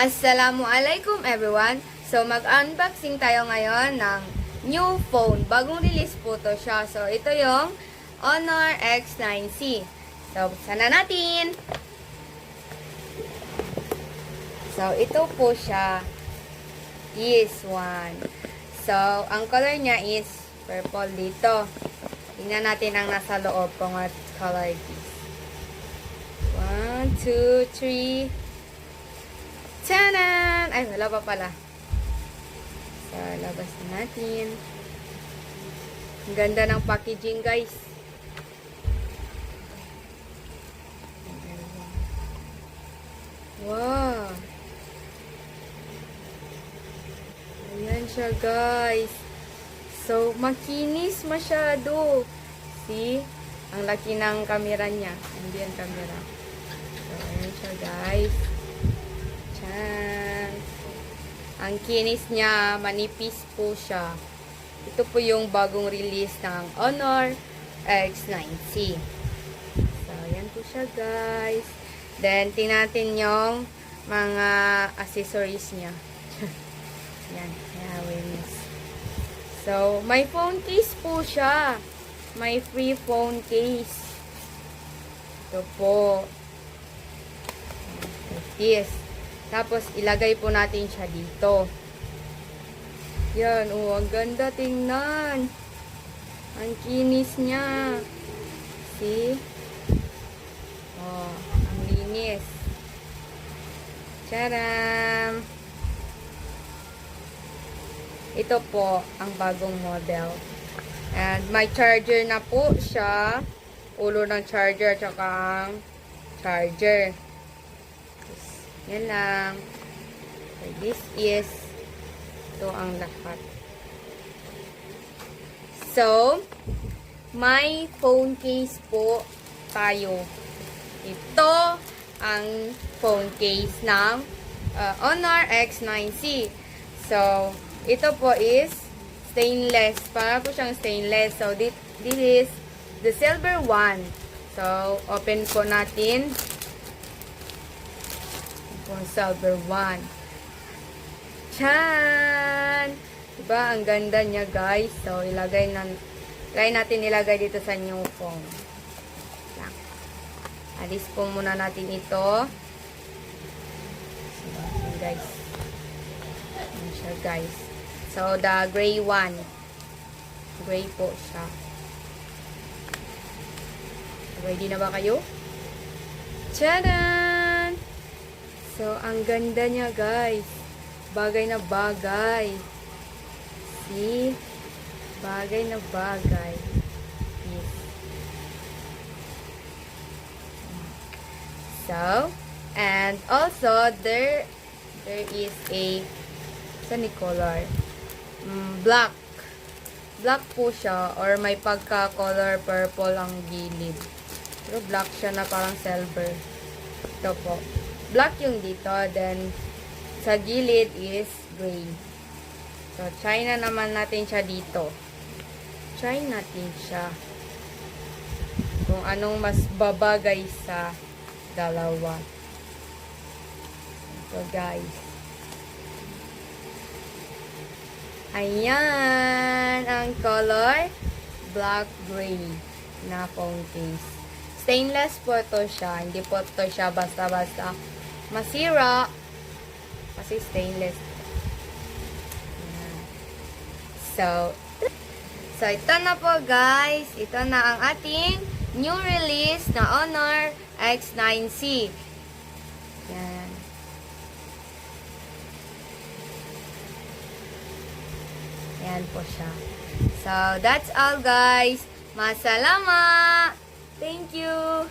Assalamualaikum everyone! So mag-unboxing tayo ngayon ng new phone. Bagong release po to siya. So ito yung Honor X9C. So sana natin! So ito po siya. This one. So ang color niya is purple dito. Tingnan natin ang nasa loob kung what color it is. One, two, three. Tanan! Ay, wala pa pala. So, labas na natin. Ang ganda ng packaging, guys. Wow! Ayan siya, guys. So, makinis masyado. See? Ang laki ng camera niya. Hindi ang camera. So, ayan siya, guys. Chan. Ang kinis niya, manipis po siya. Ito po yung bagong release ng Honor X9C. So, yan po siya, guys. Then, tinatin yung mga accessories niya. yan, awareness. So, may phone case po siya. May free phone case. Ito po. Like this. Tapos, ilagay po natin siya dito. Yan, oh, ang ganda tingnan. Ang kinis niya. See? Oh, ang linis. Charam! Ito po, ang bagong model. And may charger na po siya. Ulo ng charger, tsaka ang charger. Yan lang. So, this is ito ang lahat. So, may phone case po tayo. Ito ang phone case ng uh, Honor X9C. So, ito po is stainless. Para po siyang stainless. So, this, this is the silver one. So, open po natin kung silver one. Chan! Diba? Ang ganda niya, guys. So, ilagay na, try natin ilagay dito sa new phone. Yan. Alis po muna natin ito. So, guys. Yan siya, guys. So, the gray one. Gray po siya. Ready na ba kayo? Tchadan! So, ang ganda niya, guys. Bagay na bagay. See? Bagay na bagay. Yes. So, and also, there, there is a, saan ni color? Mm, black. Black po siya, or may pagka-color purple ang gilid. Pero black siya na parang silver. Ito po. Black yung dito, then sa gilid is gray. So, try na naman natin siya dito. Try natin siya. Kung anong mas babagay sa dalawa. Ito, guys. Ayan ang color. Black-gray na phone case. Stainless po to siya. Hindi po to siya basta-basta masira. Kasi stainless. So, so ito na po guys. Ito na ang ating new release na Honor X9C. Yan. Yan po siya. So, that's all guys. Masalama! Thank you!